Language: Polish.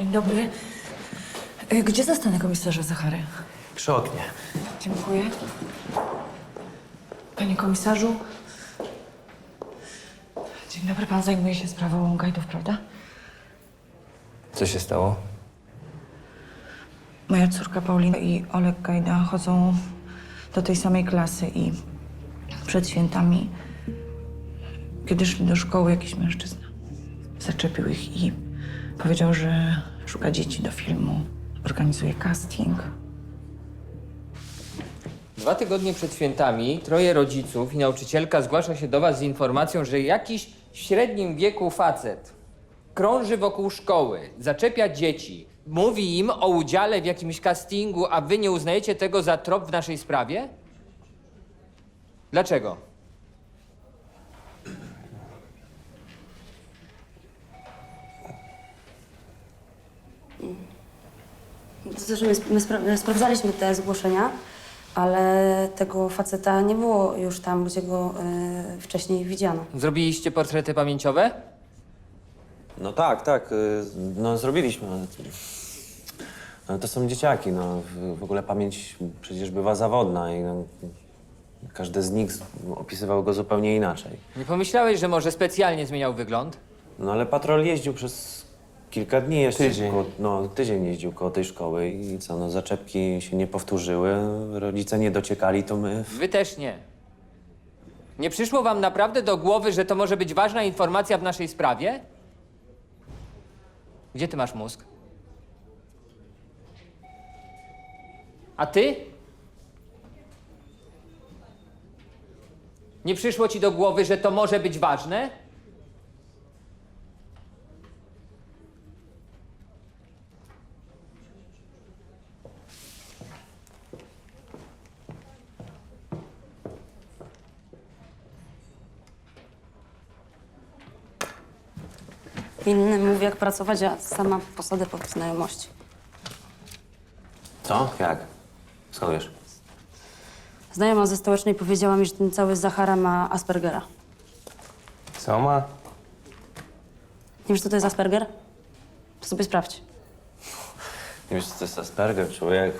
Dzień dobry. Y, Gdzie zastanę komisarza Zachary? Przy oknie. Dziękuję. Panie komisarzu. Dzień dobry, pan zajmuje się sprawą gajdów, prawda? Co się stało? Moja córka Paulina i Olek Gajda chodzą do tej samej klasy i przed świętami, kiedy szli do szkoły, jakiś mężczyzna zaczepił ich i powiedział, że szuka dzieci do filmu, organizuje casting. Dwa tygodnie przed świętami troje rodziców i nauczycielka zgłasza się do was z informacją, że jakiś w średnim wieku facet krąży wokół szkoły, zaczepia dzieci, mówi im o udziale w jakimś castingu, a wy nie uznajecie tego za trop w naszej sprawie? Dlaczego? To my, sp- my spra- sprawdzaliśmy te zgłoszenia, ale tego faceta nie było już tam, gdzie go y, wcześniej widziano. Zrobiliście portrety pamięciowe? No tak, tak. y, No zrobiliśmy. ale to- No, to są dzieciaki, no. W- W ogóle pamięć przecież bywa zawodna i no, każdy z nich z- opisywał go zupełnie inaczej. Nie pomyślałeś, że może specjalnie zmieniał wygląd? No ale patrol jeździł przez kilka dni jeszcze. Tydzień. Koło, no, tydzień jeździł koło tej szkoły i co, no zaczepki się nie powtórzyły, rodzice nie dociekali, to my... Wy też nie. Nie przyszło wam naprawdę do głowy, że to może być ważna informacja w naszej sprawie? Gdzie ty masz mózg? A ty? Nie przyszło ci do głowy, że to może być ważne? Inny mówi, jak pracować, a sama posadę pod znajomości. Co? Jak? Skąd wiesz? Znajoma ze stołecznej powiedziała mi, że ten cały Zachara ma Aspergera. Co ma? Nie wiesz, co to jest Asperger? To sobie sprawdź. Nie wiesz, co to jest Asperger, człowiek?